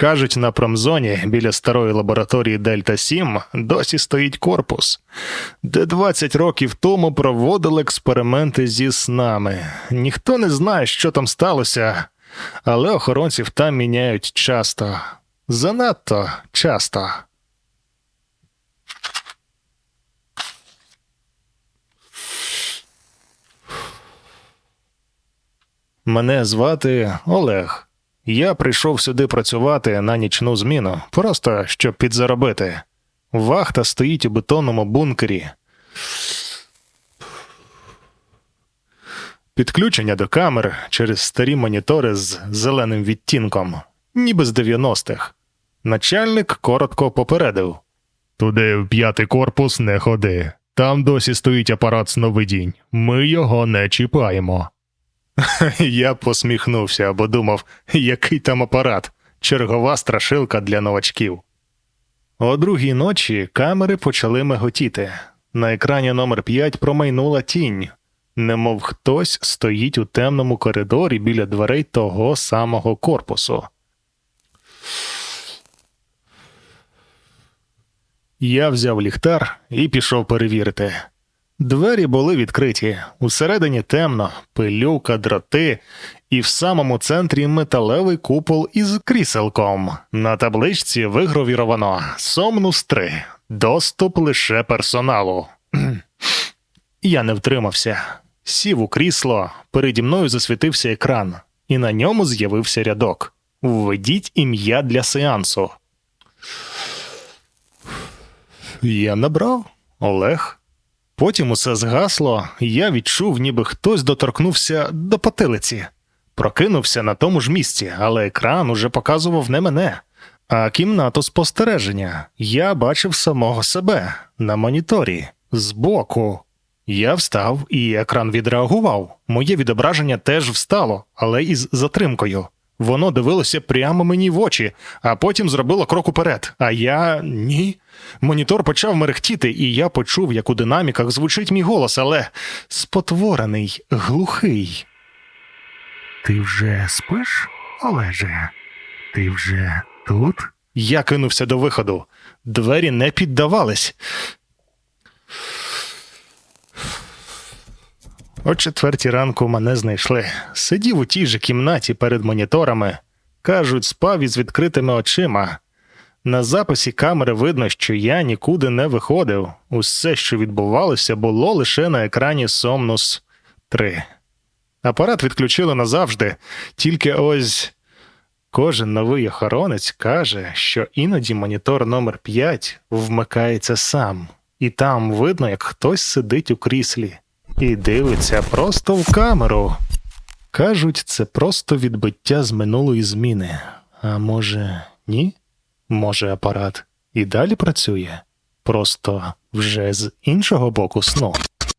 Кажуть, на промзоні біля старої лабораторії Дельта 7 досі стоїть корпус, де 20 років тому проводили експерименти зі снами. Ніхто не знає, що там сталося, але охоронців там міняють часто. Занадто часто. Мене звати Олег. Я прийшов сюди працювати на нічну зміну, просто щоб підзаробити. Вахта стоїть у бетонному бункері. Підключення до камер через старі монітори з зеленим відтінком, ніби з 90-х. Начальник коротко попередив. Туди в п'ятий корпус не ходи. Там досі стоїть апарат сновидінь. Ми його не чіпаємо. Я посміхнувся, бо думав, який там апарат, чергова страшилка для новачків. О другій ночі камери почали миготіти. На екрані номер 5 промайнула тінь, немов хтось стоїть у темному коридорі біля дверей того самого корпусу. Я взяв ліхтар і пішов перевірити. Двері були відкриті, усередині темно, пилюка, дроти, і в самому центрі металевий купол із кріселком. На табличці вигравіровано Сомнус 3. Доступ лише персоналу. Я не втримався. Сів у крісло, переді мною засвітився екран, і на ньому з'явився рядок. Введіть ім'я для сеансу. Я набрав Олег. Потім усе згасло, і я відчув, ніби хтось доторкнувся до потилиці. Прокинувся на тому ж місці, але екран уже показував не мене, а кімнату спостереження. Я бачив самого себе на моніторі збоку. Я встав, і екран відреагував. Моє відображення теж встало, але із затримкою. Воно дивилося прямо мені в очі, а потім зробило крок уперед. А я ні. Монітор почав мерехтіти, і я почув, як у динаміках звучить мій голос, але спотворений, глухий. Ти вже спиш, Олеже? Ти вже тут? Я кинувся до виходу. Двері не піддавались. О четвертій ранку мене знайшли. Сидів у тій же кімнаті перед моніторами. Кажуть, спав із відкритими очима. На записі камери видно, що я нікуди не виходив. Усе, що відбувалося, було лише на екрані Somnus 3. Апарат відключили назавжди, тільки ось кожен новий охоронець каже, що іноді монітор номер 5 вмикається сам, і там видно, як хтось сидить у кріслі і дивиться просто в камеру. Кажуть, це просто відбиття з минулої зміни. А може, ні? Може, апарат і далі працює? Просто вже з іншого боку сну.